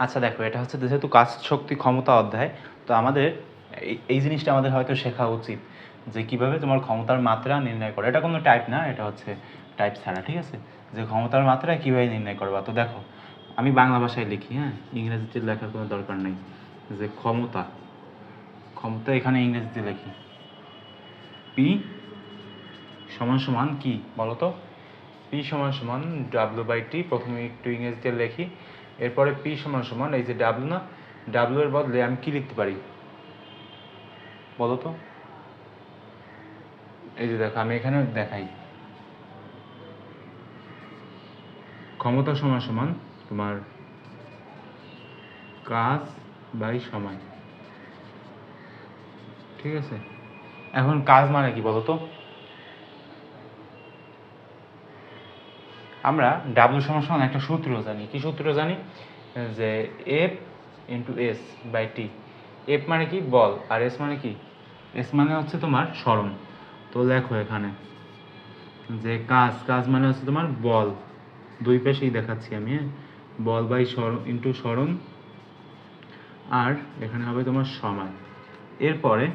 আচ্ছা দেখো, এটা হচ্ছে যেহেতু কাজ শক্তি ক্ষমতা অধ্যায়, তো আমাদের এই- জিনিসটা আমাদের হয়তো শেখা উচিত যে কীভাবে তোমার ক্ষমতার মাত্রা নির্ণয় করে। এটা কোনো টাইপ না, এটা হচ্ছে টাইপ ছাড়া, ঠিক আছে? যে ক্ষমতার মাত্রা কীভাবে নির্ণয় করবা? তো দেখো, আমি বাংলা ভাষায় লিখি হ্যাঁ? ইংরেজিতে লেখার কোনো দরকার নেই। যে ক্ষমতা ক্ষমতা এখানে ইংরেজিতে লিখি। পি সমান সমান কি, বলো তো? পি সমান সমান ডাব্লু বাই টি প্রথমে একটু ইংরেজিতে লিখি। এরপরে পি সমান সমান, এই যে ডাব্লু না ডাব্লু এর বদলে আমি কি লিখতে পারি? বলো তো এই যে দেখো, আমি এখানে দেখাই। ক্ষমতা সমান সমান তোমার কাজ বাই সময়। ঠিক আছে? এখন কাজ মানে কি বলো তো আমরা ডাব্লু সমান একটা সূত্র জানি। কি সূত্র জানি? যে F into S by T F মানে কি? বল। আর এস মানে কি? এস মানে হচ্ছে তোমার স্মরণ। তো লেখো এখানে। যে কাজ কাজ মানে হচ্ছে তোমার বল। দুই পাশেই দেখাচ্ছি আমি হ্যাঁ? বল বাই স্মরণ ইন্টু স্মরণ। আর এখানে হবে তোমার সময় এরপরে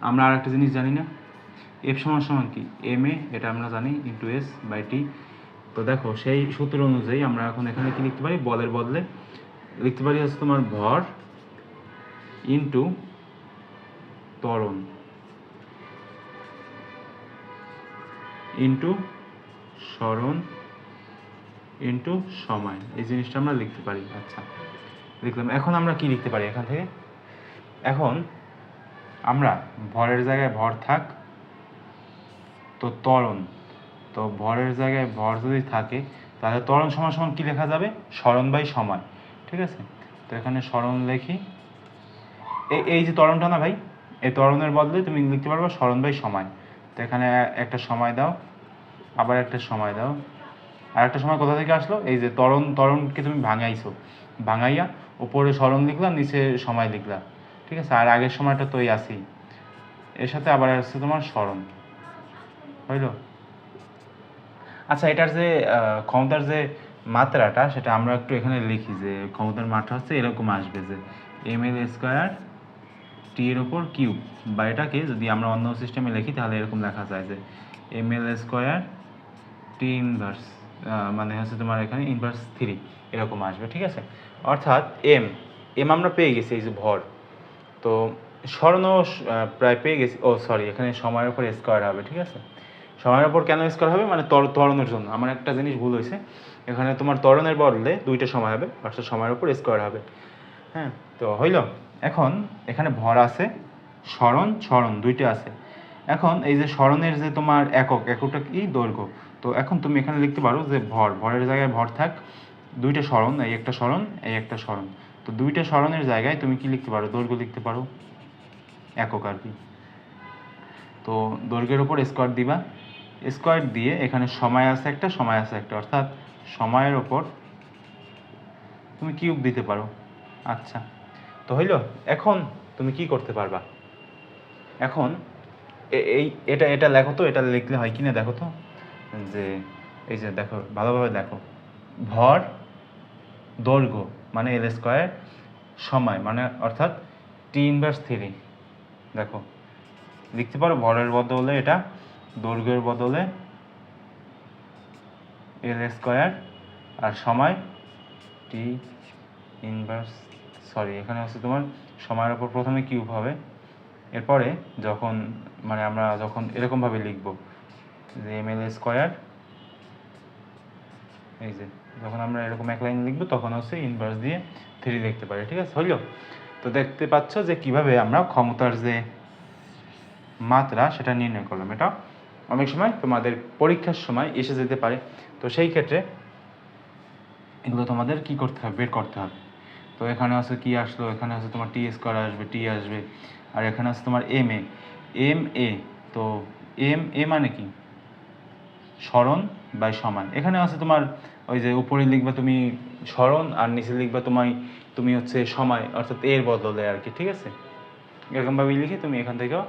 আমরা আর একটা জিনিস জানি না। এফ সমান সমান কি? এম এ এটা আমরা জানি ইন্টু এস বাই টি তো দেখো, সেই সূত্র অনুযায়ী আমরা এখন এখানে কি লিখতে পারি? বলের বদলে লিখতে পারি হচ্ছে তোমার ভর ইন্টু ত্বরণ। ইন্টু স্মরণ ইন্টু সময়। এই জিনিসটা আমরা লিখতে পারি। আচ্ছা লিখলাম এখন আমরা কি লিখতে পারি এখান থেকে? এখন আমরা ভরের জায়গায় ভর থাক, তো ত্বরণ। তো ভরের জায়গায় ভর যদি থাকে, তাহলে ত্বরণ সমান সমান কী লেখা যাবে? স্মরণ বাই সময় ঠিক আছে? তো এখানে স্মরণ লিখি। এই যে ত্বরণটা না ভাই এই ত্বরণের বদলে তুমি লিখতে পারবে স্মরণ বাই সময় তো এখানে একটা সময় দাও, আবার একটা সময় দাও। আর একটা সময় কোথা থেকে আসলো? এই যে ত্বরণ, ত্বরণকে তুমি ভাঙাইছো। ভাঙাইয়া উপরে স্মরণ লিখলা, নিচে সময় লিখলা। ঠিক আছে? আর আগের সময়টা তো এই আছেই। এর সাথে আবার আসছে তোমার স্মরণ হইল? আচ্ছা এটার যে ক্ষমতার যে মাত্রাটা, সেটা আমরা একটু এখানে লিখি যে, ক্ষমতার মাত্রা হচ্ছে এরকম আসবে যে এম এল স্কোয়ার টি এর ওপর কিউব। বা এটাকে যদি আমরা অন্য সিস্টেমে লিখি, তাহলে এরকম লেখা যায় যে M L square T inverse মানে হচ্ছে তোমার এখানে ইনভার্স থ্রি এরকম আসবে, ঠিক আছে? অর্থাৎ এম এম আমরা পেয়ে গেছি এই যে ভর। তো স্বর্ণ প্রায় পেয়ে গেছি, ও সরি এখানে সময়ের উপর স্কোয়ার হবে, ঠিক আছে? সময়ের উপর কেন স্কোয়ার হবে? মানে তর, ত্বরণের জন্য। আমার একটা জিনিস ভুল হয়েছে। এখানে তোমার ত্বরণের বদলে দুইটা সময় হবে। অর্থাৎ সময়ের উপর স্কোয়ার হবে। হ্যাঁ তো হইল। এখন এখানে ভর আছে, স্মরণ স্মরণ, দুইটা আছে। এখন এই যে স্মরণের যে তোমার একক, এককটা কি? দৈর্ঘ্য। তো এখন তুমি এখানে লিখতে পারো যে ভর, ভরের জায়গায় ভর থাক, দুইটা স্মরণ, এই একটা স্মরণ, এই একটা স্মরণ। তো দুইটা স্মরণের জায়গায় তুমি কি লিখতে পারো? দৈর্ঘ্য লিখতে পারো। একক আর কি। তো দৈর্ঘ্যের উপর স্কোয়ার দিবা। স্কোয়ার দিয়ে এখানে সময় আছে একটা, সময় আছে একটা। অর্থাৎ সময়ের ওপর তুমি কিউব দিতে পারো। আচ্ছা তো হইল, এখন তুমি কি করতে পারবা? এখন এই, এটা এটা লেখো তো, এটা লিখলে হয় কি না দেখো তো। যে, এই যে দেখো, ভালোভাবে দেখো। ভর দৈর্ঘ্য মানে এল স্কোয়ার সময় মানে অর্থাৎ টি ইনভার্স থ্রি দেখো, লিখতে পারো, ভরের বদলে এটা দৈর্ঘ্যের বদলে এল স্কোয়ার আর সময় টি ইনভার্স সরি এখানে হচ্ছে তোমার সময়ের ওপর প্রথমে কিউব হবে। এরপরে যখন মানে আমরা যখন এরকমভাবে লিখব যে এম এল স্কোয়ার এই যে, যখন আমরা এরকম এক লাইন লিখব, তখন হচ্ছে ইনভার্স দিয়ে থ্রি লিখতে পারি, ঠিক আছে? হইল? তো দেখতে পাচ্ছ যে কীভাবে আমরা ক্ষমতার যে মাত্রা, সেটা নির্ণয় করলাম। এটা অনেক সময় তোমাদের পরীক্ষার সময় এসে যেতে পারে। তো সেই ক্ষেত্রে এগুলো তোমাদের কি করতে হবে? বের করতে হবে। তো এখানে আছে কি আসলো? এখানে আছে তোমার টি স্কোয়ার আসবে টি আসবে। আর এখানে আছে তোমার এম এ এম এ তো এম এ মানে কি? স্মরণ বাই সমান। এখানে আছে তোমার ওই যে উপরে লিখবা তুমি স্মরণ আর নিচে লিখবা তোমায়, তুমি হচ্ছে সময়, অর্থাৎ এর বদলে আর কি, ঠিক আছে? এরকমভাবে লিখে তুমি এখান থেকেও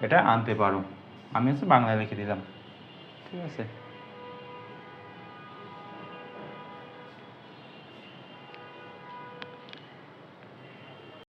এটা আনতে পারো। আমি হচ্ছে বাংলায় লিখে দিলাম। ঠিক আছে?